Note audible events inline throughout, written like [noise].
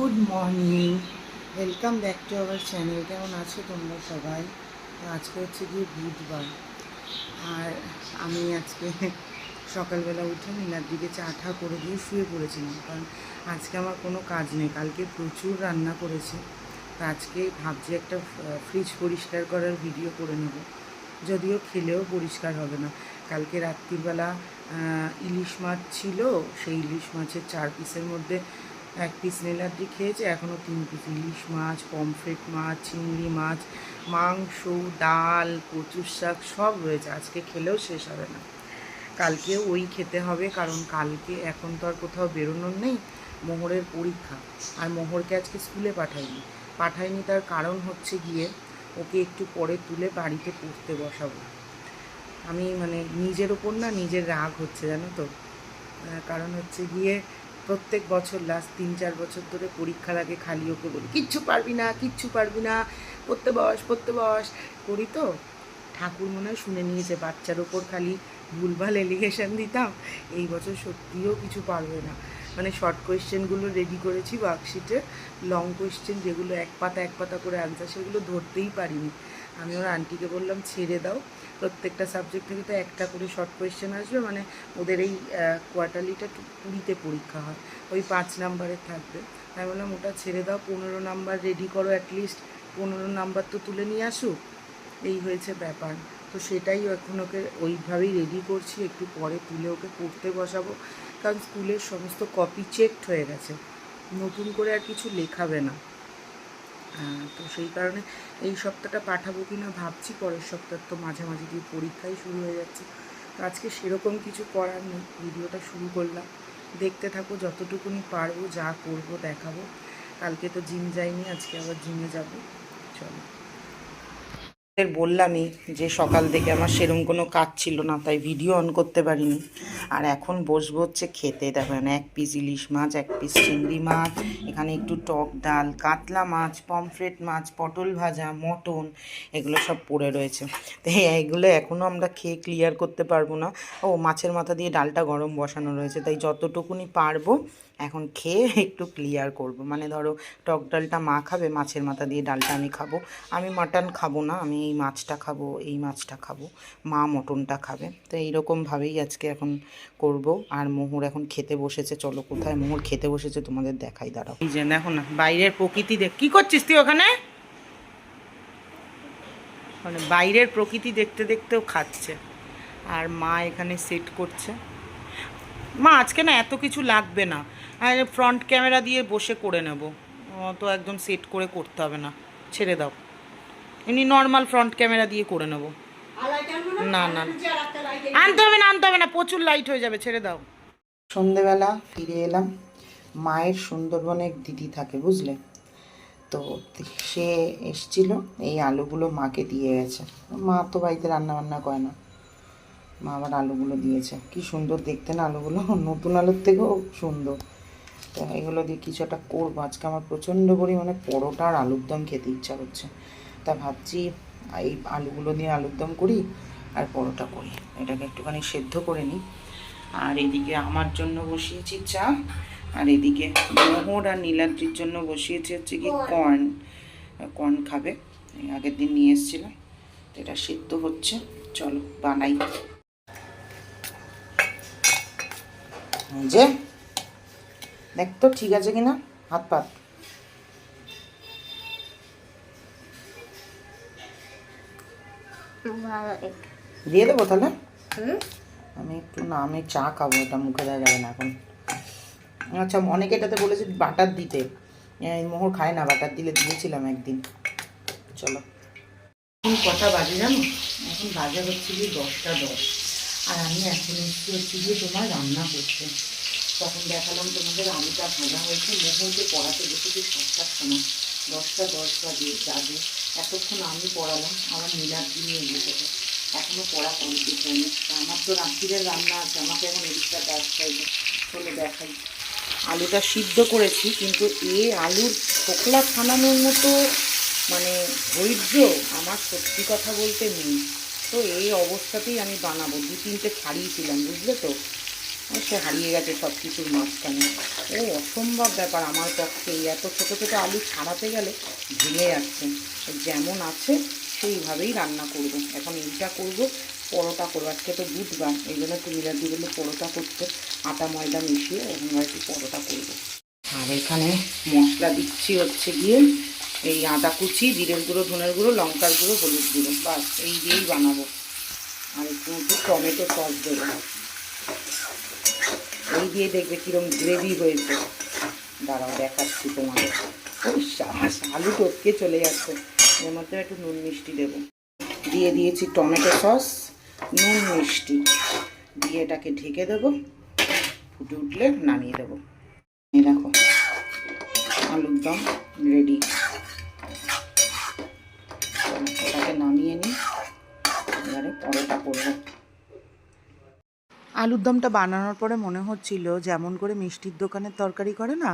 Morning. Welcome back to our channel. কেমন আছো তোমরা সবাই? আজকে হচ্ছে গিয়ে বুধবার। আর আমি আজকে সকালবেলা উঠে মিনার দিকে চা ঠা করে দিয়ে শুয়ে পড়েছিলাম। কারণ আজকে আমার কোনো কাজ নেই। কালকে প্রচুর রান্না করেছি। তো আজকে ভাবছি একটা ফ্রিজ পরিষ্কার করার ভিডিও করে নেব। যদিও খেলেও পরিষ্কার হবে না। কালকে রাত্রিবেলা ইলিশ মাছ ছিল। সেই ইলিশ মাছের চার পিসের মধ্যে এক পিস নীলাদ্রি খেয়েছে এখনও তিন পিস ইলিশ মাছ পমফ্রেট মাছ, চিংড়ি মাছ, মাংস, ডাল, কচুর শাক সব রয়েছে। আজকে খেলেও শেষ হবে না। কালকে ওই খেতে হবে, কারণ কালকে এখন তো আর কোথাও বেরোনোর নেই, মোহরের পরীক্ষা। আর মোহরকে আজকে স্কুলে পাঠাইনি। পাঠাইনি তার কারণ হচ্ছে গিয়ে ওকে একটু পরে তুলে বাড়িতে পড়তে বসাবো। আমি মানে নিজের ওপর না, নিজের রাগ হচ্ছে, জানো তো? কারণ হচ্ছে গিয়ে প্রত্যেক বছর লাস্ট তিন চার বছর ধরে পরীক্ষার আগে খালি ওকে বলি, কিচ্ছু পারবি না, কিচ্ছু পারবি না, পড়তে বস পড়তে বস। করি তো। ঠাকুর মনে হয় শুনে নিয়েছে, বাচ্চার ওপর খালি ভুলভাল এলিগেশন দিতাম। এই বছর সত্যিও কিছু পারবে না। মানে শর্ট কোয়েশ্চেনগুলো রেডি করেছি ওয়ার্কশিটে লং কোয়েশ্চেন যেগুলো এক পাতা এক পাতা করে আনসার সেগুলো ধরতেই পারিনি। আমি ওর আন্টিকে বললাম, ছেড়ে দাও। প্রত্যেকটা সাবজেক্ট থেকে তো একটা করে শর্ট কোয়েশ্চেন আসবে মানে ওদের এই কোয়ার্টারলিটা কুড়িতে পরীক্ষা হয়, ওই পাঁচ নাম্বারের থাকবে। আমি বললাম, ওটা ছেড়ে দাও, পনেরো নাম্বার রেডি করো অ্যাটলিস্ট পনেরো নাম্বার তো তুলে নিয়ে আসুক এই হয়েছে ব্যাপার। তো সেটাই এখন ওকে ওইভাবেই রেডি করছি, একটু পরে তুলে ওকে পড়তে বসাবো। কারণ স্কুলের সমস্ত কপি চেকড হয়ে গেছে। নতুন করে আর কিছু লেখাবে না। তো সেই কারণে এই সপ্তাহটা পাঠাবো কি না ভাবছি, পরের সপ্তাহ তো মাঝামাঝি দিয়ে পরীক্ষাই শুরু হয়ে যাচ্ছে। তো আজকে সেরকম কিছু করার নেই, ভিডিওটা শুরু করলাম। দেখতে থাকো, যতটুকুনি পারব যা করব দেখাবো। কালকে তো জিম যাইনি, আজকে আবার জিমে যাব। চলো। বললামই যে সকাল থেকে আমার সেরকম কোনো কাজ ছিল না, তাই ভিডিও অন করতে পারিনি। আর এখন বসবো হচ্ছে খেতে। দেখেন এক পিস ইলিশ মাছ, এক পিস চিংড়ি মাছ, এখানে একটু টক ডাল, কাতলা মাছ পমফ্রেট মাছ, পটল ভাজা, মটন, এগুলো সব পড়ে রয়েছে। তো এইগুলো এখনও আমরা খেয়ে ক্লিয়ার করতে পারব না। ও, মাছের মাথা দিয়ে ডালটা গরম বসানো রয়েছে, তাই যতটুকুনি পারব এখন খেয়ে [laughs] একটু ক্লিয়ার করব। মানে ধরো টক ডালটা মা খাবে, মাছের মাথা দিয়ে ডালটা আমি খাব। আমি মাটন খাব না, আমি এই মাছটা খাব, এই মাছটা খাব। মা মটনটা খাবে। তো এইরকমভাবেই আজকে এখন করব। আর মোহর এখন খেতে বসেছে। চলো কোথায়? মোহর খেতে বসেছে, তোমাদের দেখাই, দাঁড়াও। এই যে দেখো না, বাইরের প্রকৃতি দেখ কি করছিস তুই ওখানে? মানে বাইরের প্রকৃতি দেখতে দেখতেও খাচ্ছে। আর মা এখানে সেট করছে। মা আজকে না এত কিছু লাগবে না। ফ্রন্ট ক্যামেরা দিয়ে বসে করে নেব। তো একদম সেট করে করতে হবে না। ছেড়ে দাও। এমনি নর্মাল ফ্রন্ট ক্যামেরা দিয়ে করে নেব। না? না আনতে হবে না আনতে হবে না প্রচুর লাইট হয়ে যাবে ছেড়ে দাও। সন্ধেবেলা ফিরে এলাম। মায়ের সুন্দরবনে এক দিদি থাকে বুঝলে? তো সে এসছিল এই আলুগুলো মাকে দিয়ে গেছে। মা তো বাড়িতে রান্না বান্না করে না। মা আবার আলুগুলো দিয়েছে। কি সুন্দর দেখতে না আলুগুলো? [laughs] নতুন আলুর থেকেও সুন্দর। তো এগুলো দিয়ে কিছু একটা করব। আজকে আমার প্রচণ্ড পরিমাণে পরোটা আর আলুর দম খেতে ইচ্ছা করছে। তা ভাবছি এই আলুগুলো দিয়ে আলুর দম করি আর পরোটা করি। এটাকে একটুখানি সেদ্ধ করে নিই। আর এদিকে আমার জন্য বসিয়েছি চা। আর এদিকে মোহর আর নীলাদ্রির জন্য বসিয়েছি হচ্ছে কি কর্ন। কর্ন। খাবে। আগের দিন নিয়ে এসেছিলাম। তো এটা সেদ্ধ হচ্ছে। চলো বানাই এই যে দেখ তো ঠিক আছে কিনা? হাত পাত। দিয়ে দেবো তাহলে? আমি একটু না আমি চা খাব এটা মুখে দেওয়া যাবে না এখন। আচ্ছা অনেকে এটাতে বলেছে বাটার দিতে। এই মোহর খায় না বাটার দিলে দিয়েছিলাম একদিন। চলো। এখন কটা বাজে জানো? এখন বাজে হচ্ছে গিয়ে দশটা দশ। আর আমি এখন এসছি হচ্ছে গিয়ে তোমার রান্না করতে। তখন দেখালাম তোমাদের আলুটা ভাজা হয়েছে মোহনকে পড়াতে বসেছি সাতটার সময় দশটা দশ বাজে যাবে। এতক্ষণ আমি পড়ালাম, আমার নীলাদ্রি নিয়ে বসেছে। এখনও পড়া কমপ্লিট হয়নি। আমার তো রাত্রিরের রান্না আছে, আমাকে এখন এদিকটা ব্যস্ত হয়েছে চলে দেখাই। আলুটা সিদ্ধ করেছি, কিন্তু এ আলুর ছোকলা ছানানোর মতো মানে ধৈর্য আমার সত্যি কথা বলতে নেই। তো এই অবস্থাতেই আমি বানাবো। দু তিনটে ছাড়িয়েছিলাম, বুঝলে তো? সে হারিয়ে গেছে সব কিছুর মাঝখানে। ও, অসম্ভব ব্যাপার আমার পক্ষে। এই এত ছোটো ছোটো আলু ছাড়াতে গেলে ভেঙে যাচ্ছে। যেমন আছে, সেইভাবেই রান্না করব। এখন এইটা করব, পরোটা করব। আজকে তো বুধবার, এই জন্য মিলাদি বলে পরোটা করতে। আটা, ময়দা মিশিয়ে এখন একটু পরোটা করব। আর এখানে মশলা দিচ্ছি হচ্ছে গিয়ে এই আদা কুচি, জিরের গুঁড়ো, ধনের গুঁড়ো, লঙ্কার গুঁড়ো, হলুদ গুঁড়ো, বাস, এই দিয়েই বানাবো। আর একটু টমেটো সস দেবো। এই দিয়ে দেখবে কীরকম গ্রেভি হয়েছে। দাঁড়াও, দেখাচ্ছি তোমাদের ওই আলু টপকে চলে যাচ্ছে। এর মধ্যে একটু নুন মিষ্টি দেবো। দিয়ে দিয়েছি টমেটো সস, নুন মিষ্টি। দিয়ে এটাকে ঢেকে দেবো। ফুটে উঠলে নামিয়ে দেবো। দেখো, আলুর দম রেডি এটাকে নামিয়ে নিই। এবারে পরোটা করব। আলুর দমটা বানানোর পরে মনে হচ্ছিল যেমন করে মিষ্টির দোকানের তরকারি করে না,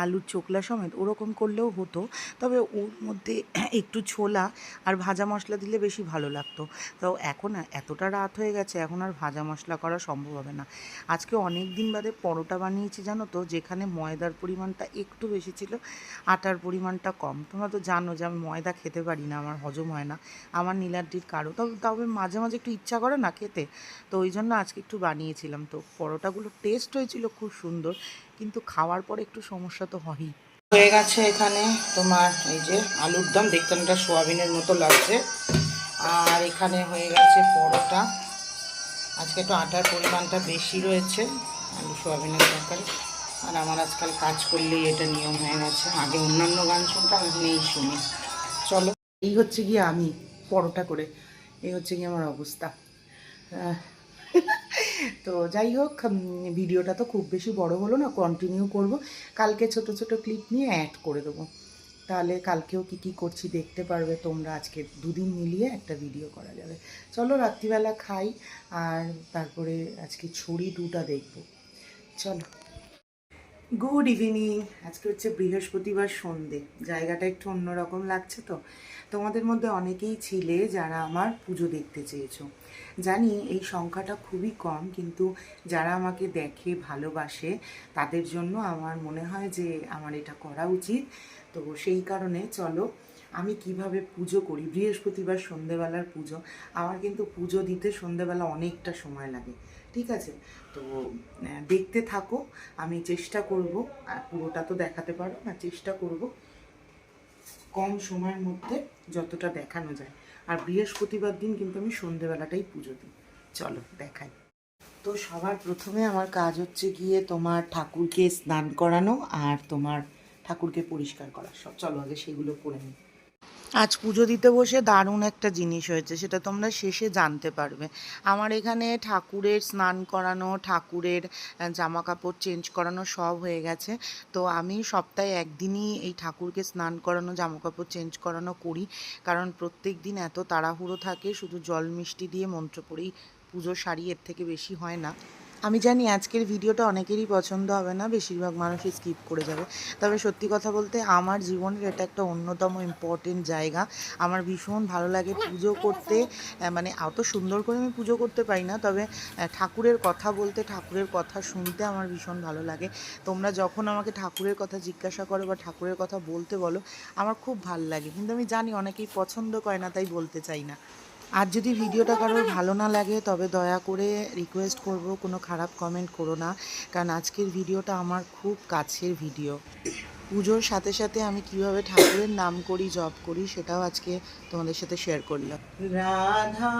আলুর চোকলা সমেত ওরকম করলেও হতো। তবে ওর মধ্যে একটু ছোলা আর ভাজা মশলা দিলে বেশি ভালো লাগতো। তো এখন এতটা রাত হয়ে গেছে, এখন আর ভাজা মশলা করা সম্ভব হবে না। আজকে অনেক দিন বাদে পরোটা বানিয়েছি, জানো তো, যেখানে ময়দার পরিমাণটা একটু বেশি ছিল, আটার পরিমাণটা কম। তোমরা তো জানো যে আমি ময়দা খেতে পারি না, আমার হজম হয় না, আমার নীলাদ্রির কারও। তবে তবে মাঝে মাঝে একটু ইচ্ছা করে না খেতে। তো ওই জন্য আজকে একটু বানিয়েছিলাম তো পরোটাগুলো টেস্ট হয়েছিল খুব সুন্দর, কিন্তু খাওয়ার পর একটু সমস্যা তো হয়ই। হয়ে গেছে এখানে তোমার এই যে আলুর দম, দেখতে অনেকটা সোয়াবিনের মতো লাগছে। আর এখানে হয়ে গেছে পরোটা। আজকে একটু আটার পরিমাণটা বেশি রয়েছে, আলু সোয়াবিনের তরকারি। আর আমার আজকাল কাজ করলেই এটা নিয়ম হয়ে গেছে। আগে অন্যান্য গান শুনতাম, এখন এই শুনি। চলো, এই হচ্ছে গিয়ে আমি পরোটা করে, এই হচ্ছে গিয়ে আমার অবস্থা। তো যাই হোক ভিডিওটা তো খুব বেশি বড় হলো না কন্টিনিউ করব। কালকে ছোট ছোট ক্লিপ নিয়ে অ্যাড করে দেবো। তাহলে কালকেও কি কি করছি দেখতে পারবে তোমরা, আজকে দুদিন মিলিয়ে একটা ভিডিও করা যাবে। চলো রাত্রিবেলা খাই, আর তারপরে আজকে ছড়ি দুটা দেখব। চলো। গুড ইভিনিং আজকে হচ্ছে বৃহস্পতিবার সন্ধে। জায়গাটা একটু অন্যরকম লাগছে তো? তোমাদের মধ্যে অনেকেই ছিলে যারা আমার পুজো দেখতে চেয়েছো। জানি এই সংখ্যাটা খুবই কম, কিন্তু যারা আমাকে দেখে, ভালোবাসে, তাদের জন্য আমার মনে হয় যে আমার এটা করা উচিত। তো সেই কারণে চলো, আমি কীভাবে পুজো করি? বৃহস্পতিবার সন্ধেবেলার পুজো। আমার কিন্তু পুজো দিতে সন্ধেবেলা অনেকটা সময় লাগে। ঠিক আছে? তো দেখতে থাকো, আমি চেষ্টা করব পুরোটা তো দেখাতে পারো না, চেষ্টা করব কম সময়ের মধ্যে যতটা দেখানো যায়। আর বৃহস্পতিবার দিন কিন্তু আমি সন্ধেবেলাটাই পুজো দিই। চলো, দেখাই। তো সবার প্রথমে আমার কাজ হচ্ছে গিয়ে তোমার ঠাকুরকে স্নান করানো আর তোমার ঠাকুরকে পরিষ্কার করা। সব, চলো আগে সেগুলো করে নিই। আজ পুজো দিতে বসে দারুণ একটা জিনিস হয়েছে, সেটা তোমরা শেষে জানতে পারবে। আমার এখানে ঠাকুরের স্নান করানো, ঠাকুরের জামা কাপড় চেঞ্জ করানো সব হয়ে গেছে। তো আমি সপ্তাহে একদিনই এই ঠাকুরকে স্নান করানো জামা কাপড় চেঞ্জ করানো করি। কারণ প্রত্যেক দিন এত তাড়াহুড়ো থাকে, শুধু জল মিষ্টি দিয়ে মন্ত্র পড়েই পুজো সারি, এর থেকে বেশি হয় না। আমি জানি আজকের ভিডিওটা অনেকেরই পছন্দ হবে না, বেশিরভাগ মানুষই স্কিপ করে যাবে। তবে সত্যি কথা বলতে আমার জীবনের এটা একটা অন্যতম ইম্পর্টেন্ট জায়গা। আমার ভীষণ ভালো লাগে পুজো করতে মানে অত সুন্দর করে আমি পুজো করতে পারি না, তবে ঠাকুরের কথা বলতে, ঠাকুরের কথা শুনতে আমার ভীষণ ভালো লাগে। তোমরা যখন আমাকে ঠাকুরের কথা জিজ্ঞাসা করো বা ঠাকুরের কথা বলতে বলো, আমার খুব ভালো লাগে। কিন্তু আমি জানি অনেকেই পছন্দ করে না, তাই বলতে চাই না। আর যদি ভিডিওটা কারোর ভালো না লাগে, তবে দয়া করে রিকোয়েস্ট করব, কোনো খারাপ কমেন্ট করো না। কারণ আজকের ভিডিওটা আমার খুব কাছের ভিডিও। পুজোর সাথে সাথে আমি কীভাবে ঠাকুরের নাম করি, জপ করি, সেটাও আজকে তোমাদের সাথে শেয়ার করলাম। রাধা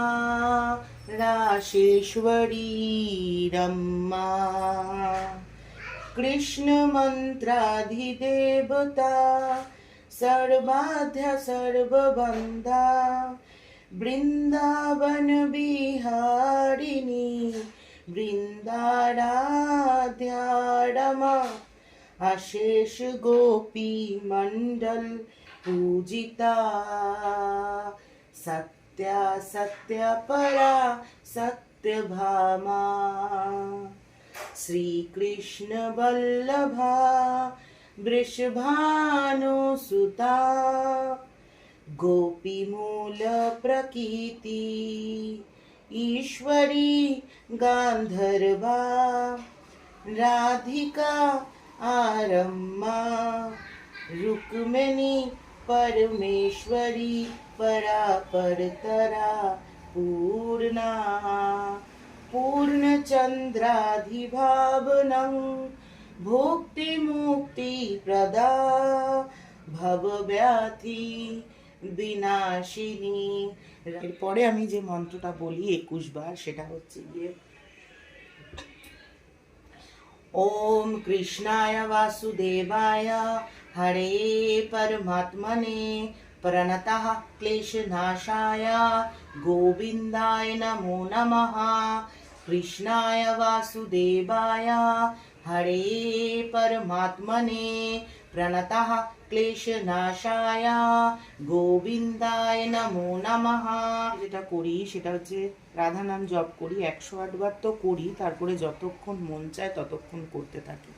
রাশেশ্বরী রম্মা। কৃষ্ণ সর্বাধ্য সর্ববন্ধা। वृंदावन बिहारिणी वृंदाराध्याडमा अशेष गोपी मंडल पूजिता। सत्या सत्यपरा सत्यभामा श्रीकृष्णवल्लभा वृषभानुसुता। गोपीमूलप्रकीर्ति ईश्वरी गांधर्वा राधिका आरम्मा रुक्मिणी परमेश्वरी परापरतरा पूर्णा पूर्णचन्द्राधिभावनं भोक्तिमुक्तिप्रदा भवव्याधि বিনাশিনী এরপরে আমি যে মন্ত্রটা বলি একুশ বার সেটা হচ্ছে গিয়ে ॐ कृष्णाय वासुदेवाय हरे परमात्मने प्रणतः क्लेशनाशाय गोविन्दाय नमो नमः कृष्णाय वासुदेवाय हरे परमात्मने प्रणतः ক্লেশনাশায় গোবিন্দায় নমো নমঃ যেটা করি সেটা হচ্ছে রাধা নাম জপ করি একশো আটবার তো করি তারপরে যতক্ষণ মন চায় ততক্ষণ করতে থাকি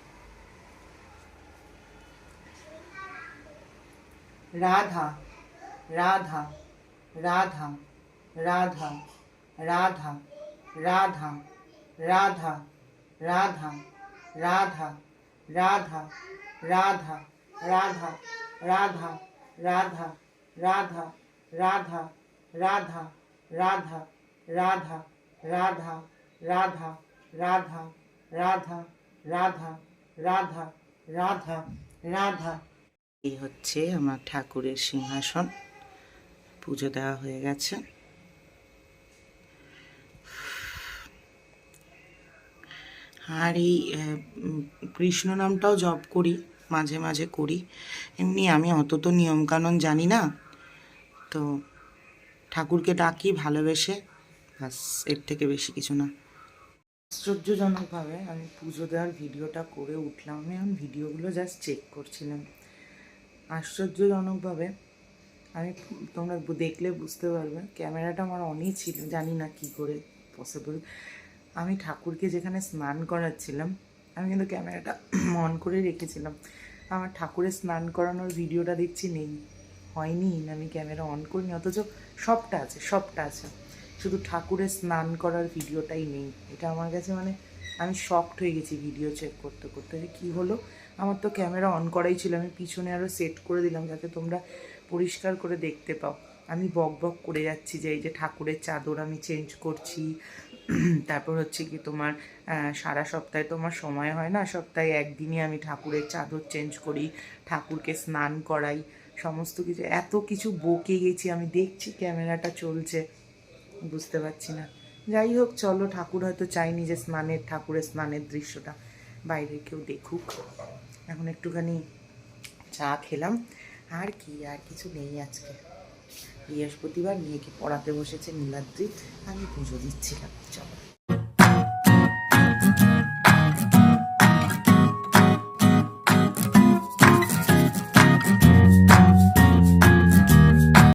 রাধা রাধা রাধা রাধা রাধা রাধা রাধা রাধা রাধা রাধা রাধা রাধা রাধা রাধা রাধা রাধা রাধা রাধা রাধা রাধা রাধা রাধা রাধা রাধা রাধা রাধা রাধা এই হচ্ছে আমার ঠাকুরের সিংহাসন পুজো দেওয়া হয়ে গেছে আর এই কৃষ্ণ নামটাও জপ করি, মাঝে মাঝে করি। এমনি আমি অত তো নিয়মকানুন জানি না। তো ঠাকুরকে ডাকি, ভালোবেসে, ব্যাস, এর থেকে বেশি কিছু না। আশ্চর্যজনকভাবে আমি পুজো দেওয়ার ভিডিওটা করে উঠলাম। আমি এখন ভিডিওগুলো জাস্ট চেক করছিলাম। আশ্চর্যজনকভাবে আমি তোমরা দেখলে বুঝতে পারবে, ক্যামেরাটা আমার অনই ছিল, জানি না কি করে পসিবল আমি ঠাকুরকে যেখানে স্নান করাচ্ছিলাম, আমি কিন্তু ক্যামেরাটা [clears throat] অন করে রেখেছিলাম। আমার ঠাকুরের স্নান করানোর ভিডিওটা দেখছি নেই, হয়নি, আমি ক্যামেরা অন করিনি, অথচ সবটা আছে সবটা আছে। শুধু ঠাকুরের স্নান করার ভিডিওটাই নেই। এটা আমার কাছে মানে আমি শকড হয়ে গেছি ভিডিও চেক করতে করতে কী হলো। আমার তো ক্যামেরা অন করাই ছিল, আমি পিছনে আরও সেট করে দিলাম যাতে তোমরা পরিষ্কার করে দেখতে পাও। আমি বক বক করে যাচ্ছি যে এই যে ঠাকুরের চাদর আমি চেঞ্জ করছি তারপর হচ্ছে কি তোমার সারা সপ্তাহে তোমার সময় হয় না? সপ্তাহে একদিনই আমি ঠাকুরের চাদর চেঞ্জ করি, ঠাকুরকে স্নান করাই, সমস্ত কিছু। এত কিছু বকে গেছি, আমি দেখছি ক্যামেরাটা চলছে, বুঝতে পারছি না। যাই হোক, চলো, ঠাকুর হয়তো চাইনি যে স্নানের, ঠাকুরের স্নানের দৃশ্যটা। বাইরে কেউ দেখুক। এখন একটুখানি চা খেলাম। আর কি, আর কিছু নেই আজকে। বৃহস্পতিবার মেয়েকে পড়াতে বসেছে নীলাদ্রি আমি পুজো দিচ্ছিলাম। চলো।